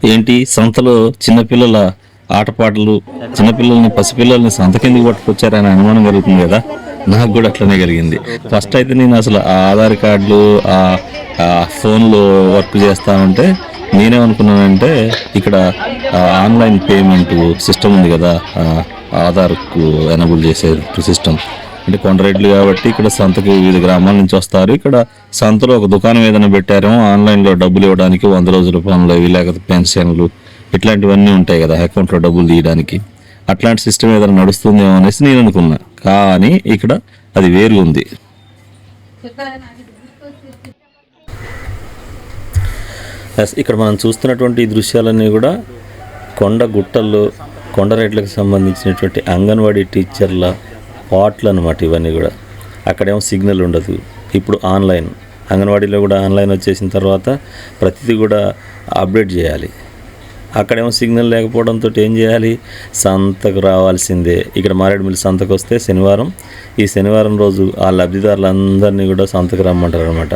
ఏంటి? సంతలో చిన్నపిల్లల ఆటపాటలు చిన్నపిల్లల్ని పసిపిల్లల్ని సంత కిందకి పట్టుకొచ్చారని అనుమానం కలుగుతుంది కదా? నాకు కూడా అట్లనే కలిగింది. ఫస్ట్ అయితే నేను అసలు ఆ ఆధార్ కార్డులు ఆ ఫోన్లో వర్క్ చేస్తా ఉంటే నేనేమనుకున్నానంటే ఇక్కడ ఆన్లైన్ పేమెంట్ సిస్టమ్ ఉంది కదా ఆధార్కు ఎనబుల్ చేసే సిస్టమ్. అంటే కొండరెడ్లు కాబట్టి ఇక్కడ సంతకి వివిధ గ్రామాల నుంచి వస్తారు. ఇక్కడ సంతలో ఒక దుకాణం ఏదైనా పెట్టారేమో ఆన్లైన్లో డబ్బులు ఇవ్వడానికి వంద రోజుల పనులు ఇవి లేకపోతే పెన్షన్లు ఇట్లాంటివన్నీ ఉంటాయి కదా అకౌంట్లో డబ్బులు తీయడానికి. అట్లాంటి సిస్టమ్ ఏదైనా నడుస్తుందేమో అనేసి నేను అనుకున్నా. కానీ ఇక్కడ అది వేరు ఉంది. ఇక్కడ మనం చూస్తున్నటువంటి ఈ దృశ్యాలన్నీ కూడా కొండ గుట్టల్లో కొండ రేట్లకు సంబంధించినటువంటి అంగన్వాడీ టీచర్ల పాట్లు అనమాట ఇవన్నీ కూడా. అక్కడేమో సిగ్నల్ ఉండదు. ఇప్పుడు ఆన్లైన్. అంగన్వాడీలో కూడా ఆన్లైన్ వచ్చేసిన తర్వాత ప్రతిదీ కూడా అప్డేట్ చేయాలి. అక్కడేమో సిగ్నల్ లేకపోవడంతో ఏం చేయాలి? సంతకు రావాల్సిందే. ఇక్కడ మారేడుమిల్లి సంతకు వస్తే శనివారం. ఈ శనివారం రోజు ఆ లబ్ధిదారులందరినీ కూడా సంతకు రమ్మంటారు అనమాట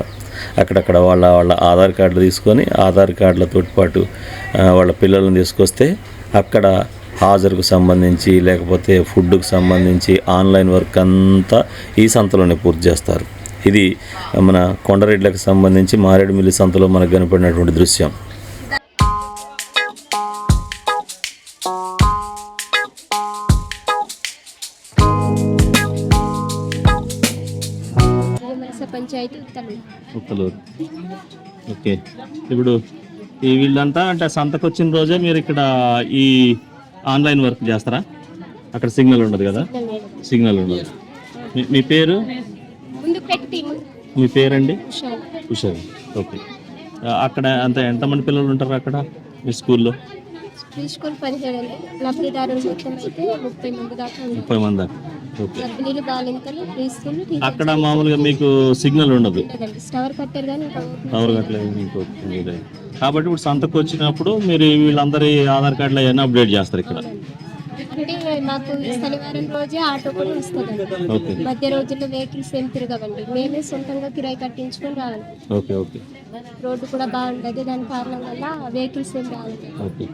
అక్కడక్కడ వాళ్ళ వాళ్ళ ఆధార్ కార్డులు తీసుకొని ఆధార్ కార్డులతో పాటు వాళ్ళ పిల్లలను తీసుకొస్తే అక్కడ హాజరుకు సంబంధించి లేకపోతే ఫుడ్కు సంబంధించి ఆన్లైన్ వర్క్ అంతా ఈ సంతలోనే పూర్తి చేస్తారు. ఇది మన కొండరెడ్లకు సంబంధించి మారేడుమిల్లి సంతలో మనకు కనపడినటువంటి దృశ్యం. ఉత్తలూరు. ఓకే. ఇప్పుడు ఈ వీళ్ళంతా అంటే సంతకు వచ్చిన రోజే మీరు ఇక్కడ ఈ ఆన్లైన్ వర్క్ చేస్తారా? అక్కడ సిగ్నల్ ఉండదు కదా? సిగ్నల్ ఉండదు. మీ- పేరు? మీ పేరండి? ఉషా. ఓకే. అక్కడ అంత ఎంతమంది పిల్లలు ఉంటారు అక్కడ? మీ స్కూల్లో? ప్రీ స్కూల్ పదిహేడు అండి. లబ్ధిదారులు మొత్తం అయితే ముప్పై మంది దాకా ఉంది ముప్పై మంది దాకా. ఓకే. గర్భిణీలు బాలింతలు ప్రీ స్కూల్ అక్కడ మామూలుగా మీకు సిగ్నల్ ఉండదు. స్టవర్ కట్టారు కానీ పవర్ కట్టలేదు. మీకు. కాబట్టి ఇప్పుడు సంతకు వచ్చినప్పుడు మీరు వీళ్ళందరి ఆధార్ కార్డులు అవన్నీ అప్డేట్ చేస్తారు ఇక్కడ. అంటే మాకు ఈ శనివారం రోజే ఆటో కూడా వస్తుందండి. మధ్య రోజుల్లో వెహికల్స్ ఏం తిరగవండి. మేమే సొంతంగా కిరాయి కట్టించుకొని రావాలి. Okay okay. రోడ్డు కూడా బాగుండదు. దాని కారణం వల్ల వెహికల్స్ ఏం రావాలి ఓకే.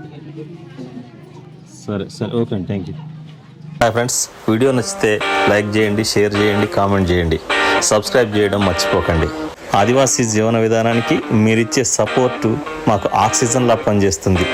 సరే సరే. ఓకే అండి. Thank you hi friends. Video నచ్చితే లైక్ చేయండి షేర్ చేయండి కామెంట్ చేయండి. సబ్స్క్రైబ్ చేయడం మర్చిపోకండి. ఆదివాసీ జీవన విధానానికి మీరిచ్చే సపోర్టు మాకు ఆక్సిజన్లా పనిచేస్తుంది.